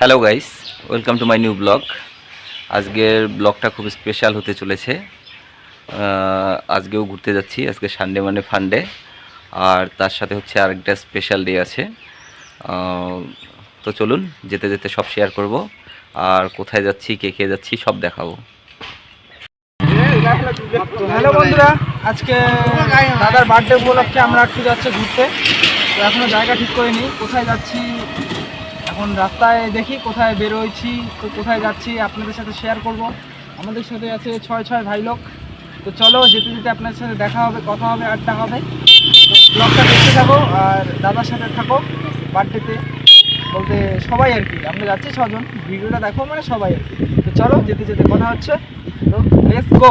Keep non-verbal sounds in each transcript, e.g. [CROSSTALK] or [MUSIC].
Hello guys welcome to my new blog আজকের ব্লগটা খুব স্পেশাল হতে চলেছে। আজকেও ঘুরতে যাচ্ছি। আজকে সানডে মানে ফান্ডে আর তার সাথে হচ্ছে আরেকটা স্পেশাল ডে আছে। তো চলুন, যেতে যেতে সব শেয়ার করব। আর কোথায় যাচ্ছি, কে কে যাচ্ছি, সব দেখাবো। হ্যালো বন্ধুরা, আজকে দাদার বার্থডে উপলক্ষে আমরা একটু যাচ্ছি ঘুরতে। তো এখনও জায়গা ঠিক করিনি। কোথায় যাচ্ছি এখন রাস্তায় দেখি কোথায় বেরোইছি তো কোথায় যাচ্ছি, আপনাদের সাথে শেয়ার করব। আমাদের সাথে আছে ছয় ছয় ভাই লোক তো চলো যেতে যেতে আপনাদের সাথে দেখা হবে, কথা হবে, আড্ডা হবে। ব্লগটা দেখতে থাকো আর দাদার সাথে থাকো বার্থডেতে বলতে সবাই আর কি, আমরা যাচ্ছি ছজন। ভিডিওটা দেখো মানে সবাই আর কি। তো চলো যেতে যেতে কথা হচ্ছে। তো লেটস গো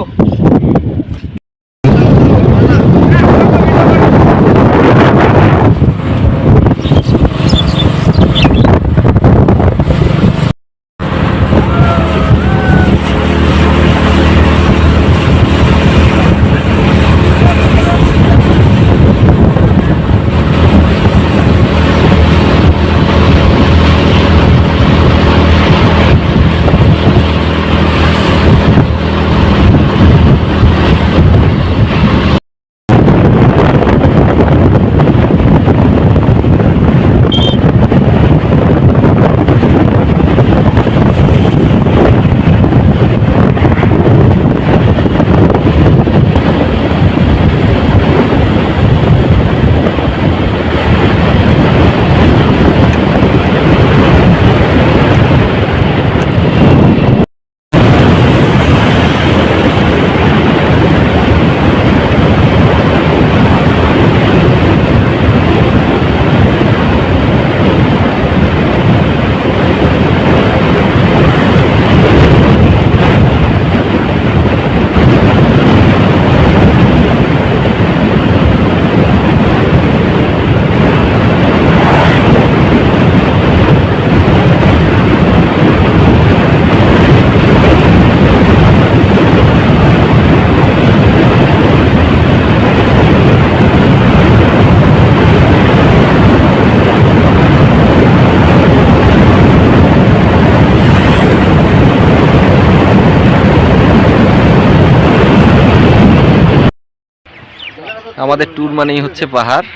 আমাদের ট্যুর মানেই হচ্ছে পাহাড়।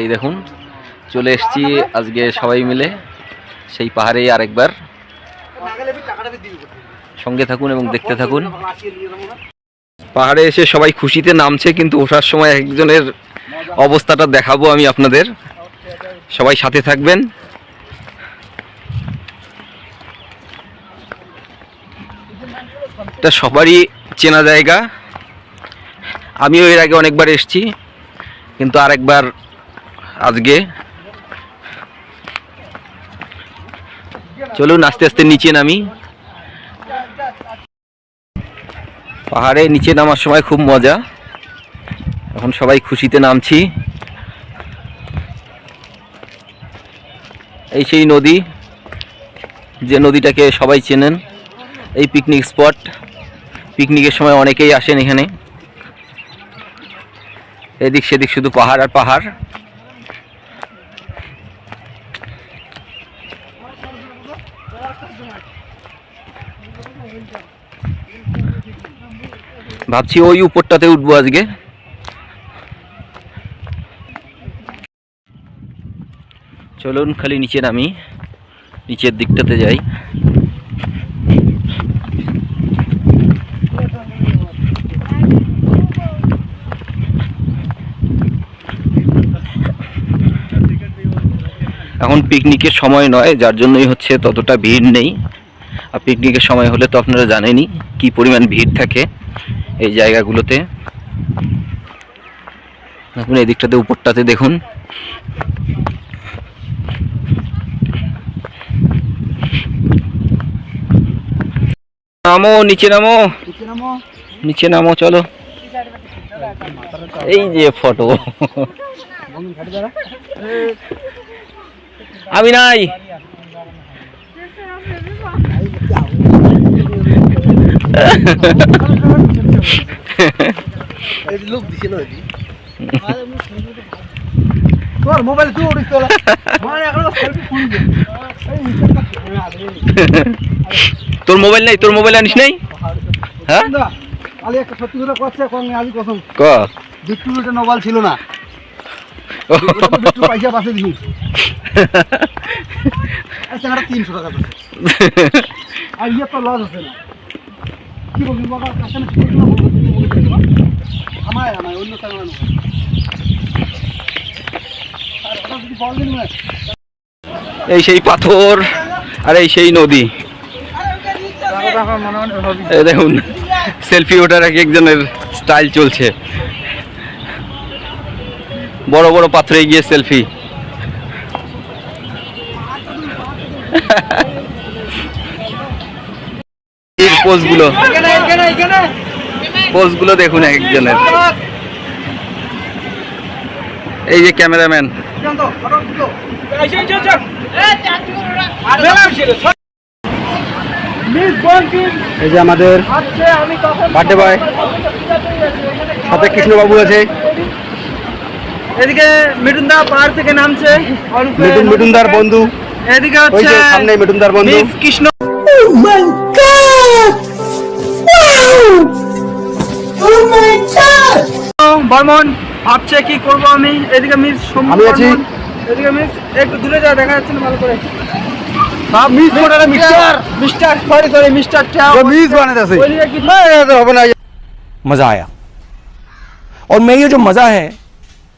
এই দেখুন, চলে এসেছি আজকে সবাই মিলে সেই পাহাড়েই আরেকবার। সঙ্গে থাকুন এবং দেখতে থাকুন। পাহাড়ে এসে সবাই খুশিতে নামছে, কিন্তু ওঠার সময় একজনের অবস্থাটা দেখাবো আমি আপনাদের। সবাই সাথে থাকবেন। এটা সবারই চেনা জায়গা। আমিও এর আগে অনেকবার এসেছি, কিন্তু আরেকবার আজকে। চলুন আস্তে আস্তে নিচে নামি। পাহাড়ে নিচে নামার সময় খুব মজা। এখন সবাই খুশিতে নামছি। এই সেই নদী, যে নদীটাকে সবাই চেনেন, এই পিকনিক স্পট পিকনিকের সময় অনেকেই আসেন এখানে। এদিক সেদিক শুধু পাহাড় আর পাহাড়। ভাবছি ওই উপরটাতে উঠবো আজকে। চলুন খালি নিচে নামি, নিচের দিকটাতে যাই। এখন পিকনিকের সময় নয় যার জন্যই হচ্ছে ততটা ভিড় নেই। আর পিকনিকের সময় হলে তো আপনারা জানেনই কি পরিমাণ ভিড় থাকে এই জায়গাগুলোতে। এখন এই দিকটাতে উপরটাতে দেখুন। নামো নিচে নামো। নিচে নামো। চলো। এই যে ফটো [LAUGHS] আমি নাই। তোর মোবাইল তুই তোলা এই তোর মোবাইল নেই? তোর মোবাইল আনিস নাই? হ্যাঁ? আলি একটা সত্যি কথা করছে কোন আজ কসম। ক বিট্টু এটা মোবাইল ছিল না। পয়সা পাশে আচ্ছা তিনশো টাকা। আর ইয়ে তো লস আছে না। কি বলবি বাবা দিবা অন্য কারণে এই সেই পাথর আর এই সেই নদী। দেখুন সেলফি ওঠার এক একজনের স্টাইল চলছে। বড় বড় পাথরে গিয়ে সেলফি। এখানে পোজগুলো দেখুন একজনের। এই যে ক্যামেরাম্যান। এই যে আমাদের বার্থডে বয়। সাথে কৃষ্ণবাবু আছে। এদিকে মিঠুনদা পাহাড় থেকে নামছে অরূপে মিঠুন মিঠুনদার বন্ধু এদিকে ওই হচ্ছে যে সামনে মিঠুনদার বন্ধু মিস কৃষ্ণ বর্মন ভাবছে কি করব আমি এদিকে মিস শম্ভু আমি আছি। বর্মন, এদিকে মিস একটু দূরে যা দেখা যাচ্ছে না ভালো করে miss কোটারে mister mister sorry sorry mister ট্যাও miss বানাতে আছে ওইদিকে কি হবে না मजा आया और मैं ये जो मजा है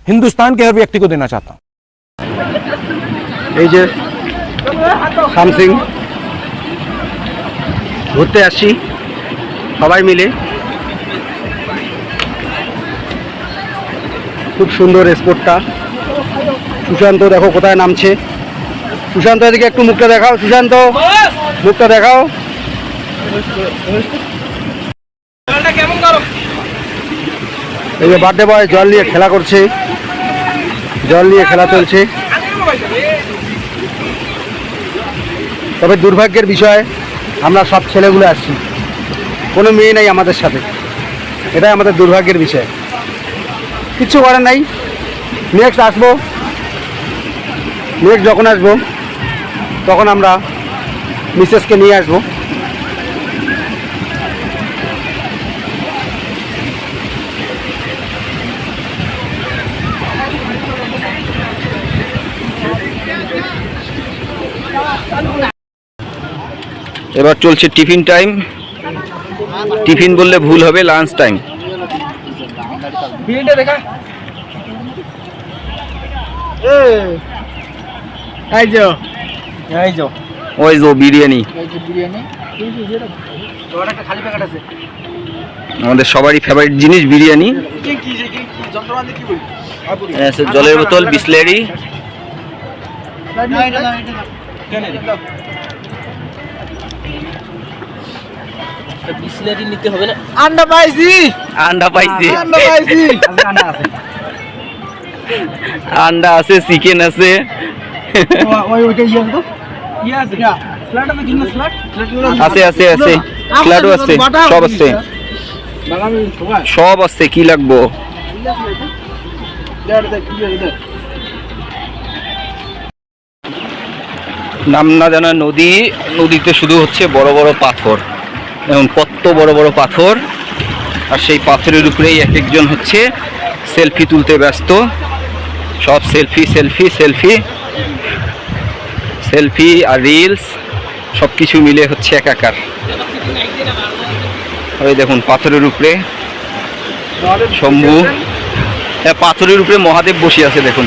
हिंदुस्तान के हर व्यक्ति को देना चाहता हूँ এই যে সামসিং ঘুরতে আসছি সবাই মিলে খুব সুন্দর স্পোর্টটা সুশান্ত দেখো কোথায় নামছে সুশান্ত এদিকে একটু মুখটা দেখাও সুশান্ত মুখটা দেখাও কেমন করো এই যে বার্থডে বয় জল নিয়ে খেলা করছে জল নিয়ে খেলা চলছে। তবে দুর্ভাগ্যের বিষয়, আমরা সব ছেলেগুলো আসছি। কোনো মেয়ে নাই আমাদের সাথে। এটাই আমাদের দুর্ভাগ্যের বিষয়। কিচ্ছু করার নাই। নেক্সট আসব। নেক্সট যখন আসব, তখন আমরা মিসেসকে নিয়ে আসব। এবার চলছে টিফিন টাইম। টিফিন বললে ভুল হবে লাঞ্চ টাইম ওই যে বিরিয়ানি। আমাদের সবারই ফেভারিট জিনিস বিরিয়ানি। কি কি যে কি যন্ত্রপাতি কি বলি? এখানে আছে জলের বোতল বিসলেরি। বিসলারি নিতে হবে না আন্ডা পাইছি। আন্ডা পাইছে। আন্ডা পাইছি। আন্ডা আছে আন্ডা আছে। চিকেন আছে ওই ওইটা ইয়ে তো? ইয়ে আছে স্ল্যাট আছে কিনা? আছে। আছে আছে সব আছে। সব আছে কি লাগবো? নাম না জানা নদী নদীতে শুধু হচ্ছে বড় বড় পাথর। এখন কত বড় বড় পাথর। আর সেই পাথরের উপরেই এক একজন হচ্ছে সেলফি তুলতে ব্যস্ত। সব সেলফি সেলফি সেলফি। সেলফি আর রিলস সব কিছু মিলে হচ্ছে একাকার। ওই দেখুন, পাথরের উপরে। শম্ভু। হ্যাঁ পাথরের উপরে মহাদেব বসে আছে, দেখুন।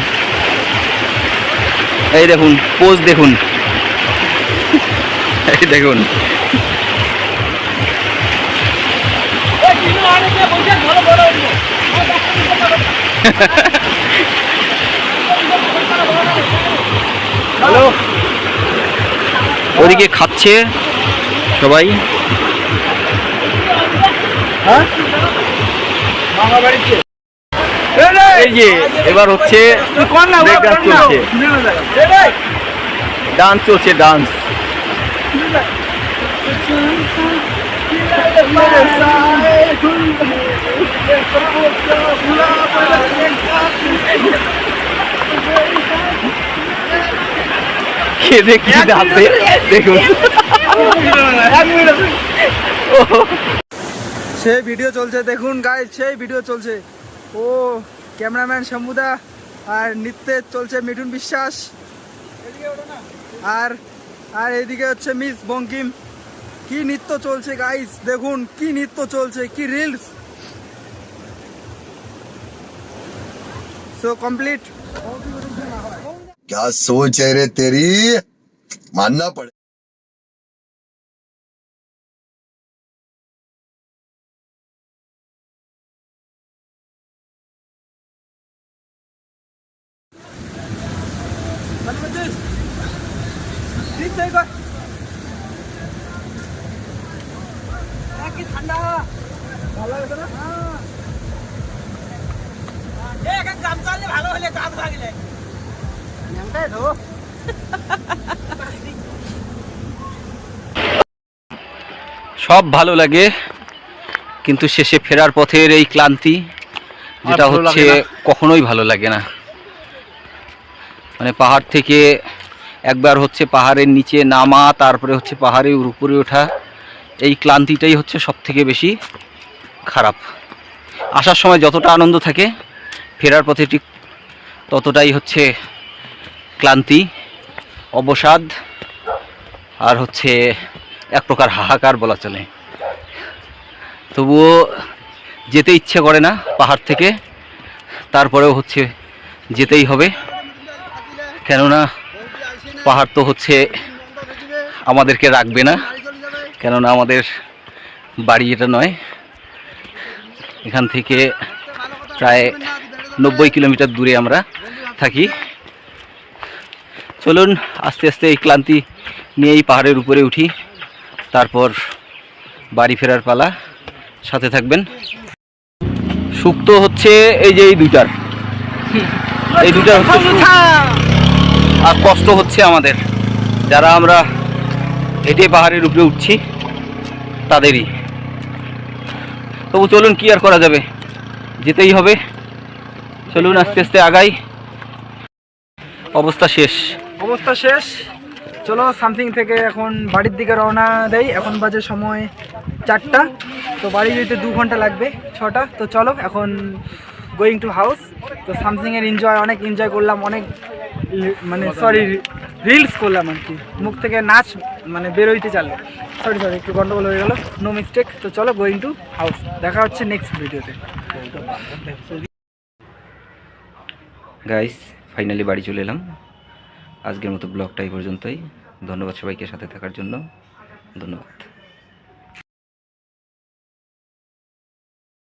এই দেখুন, পোজ দেখুন। এই দেখুন হ্যালো। ওদিকে খাচ্ছে সবাই। হ্যাঁ? এই যে এবার হচ্ছে dance চলছে ডান্স চলছে ডান্স কে দেখি আছে দেখুন। সেই ভিডিও চলছে দেখুন গাইজ সেই ভিডিও চলছে। ও ক্যামেরাম্যান শম্ভুদা আর নৃত্যে চলছে মিঠুন বিশ্বাস। আর আর এদিকে হচ্ছে মিস বঙ্কিম। কি নৃত্য চলছে গাইজ দেখুন কি নৃত্য চলছে কি রিলস सो कंप्लीट क्या सोच है रे तेरी मानना पड़े Keep taking. সব ভালো লাগে কিন্তু শেষে ফেরার পথের এই ক্লান্তি যেটা হচ্ছে কখনোই ভালো লাগে না। মানে পাহাড় থেকে একবার হচ্ছে পাহাড়ের নিচে নামা তারপরে হচ্ছে পাহাড়ের উপরে ওঠা এই ক্লান্তিটাই হচ্ছে সব থেকে বেশি খারাপ। আসার সময় যতটা আনন্দ থাকে ফেরার পথে ঠিক ততটাই হচ্ছে ক্লান্তি অবসাদ আর হচ্ছে এক প্রকার হাহাকার বলা চলে। তবুও যেতে ইচ্ছে করে না পাহাড় থেকে, তারপরেও হচ্ছে যেতেই হবে। কেননা পাহাড় তো হচ্ছে আমাদেরকে রাখবে না, কেননা আমাদের বাড়ি এটা নয়। এখান থেকে প্রায় নব্বই কিলোমিটার দূরে আমরা থাকি। চলুন আস্তে আস্তে এই ক্লান্তি নিয়েই পাহাড়ের উপরে উঠি। তারপর বাড়ি ফেরার পালা। সাথে থাকবেন। শুক্তো হচ্ছে এই যে এই দুইটার। এই দুইটার হচ্ছে আর কষ্ট হচ্ছে আমাদের। যারা আমরা হেঁটে পাহাড়ের উপরে উঠছি, তাদেরই। তবু চলুন, কি আর করা যাবে? যেতেই হবে। চলুন, আস্তে আস্তে আগাই। অবস্থা শেষ। অবস্থা শেষ। চলো সামথিং থেকে এখন বাড়ির দিকে রওনা দেই। এখন বাজে সময় চারটা। তো বাড়ি যেতে দু ঘণ্টা লাগবে, ছটা। তো চলো, এখন গোয়িং টু হাউস তো সামথিংয়ের এনজয় অনেক এনজয় করলাম, অনেক মানে সরি রিলস করলাম আর কি। মুখ থেকে নাচ মানে বেরোইতে চাললো। সরি সরি একটু গন্ডগোল হয়ে গেলো। নো মিস্টেক তো চলো গোয়িং টু হাউস দেখা হচ্ছে নেক্সট ভিডিওতে গাইস ফাইনালি বাড়ি চলে এলাম। আজকের মতো ব্লগটা এই পর্যন্তই। ধন্যবাদ সবাইকে সাথে থাকার জন্য। ধন্যবাদ।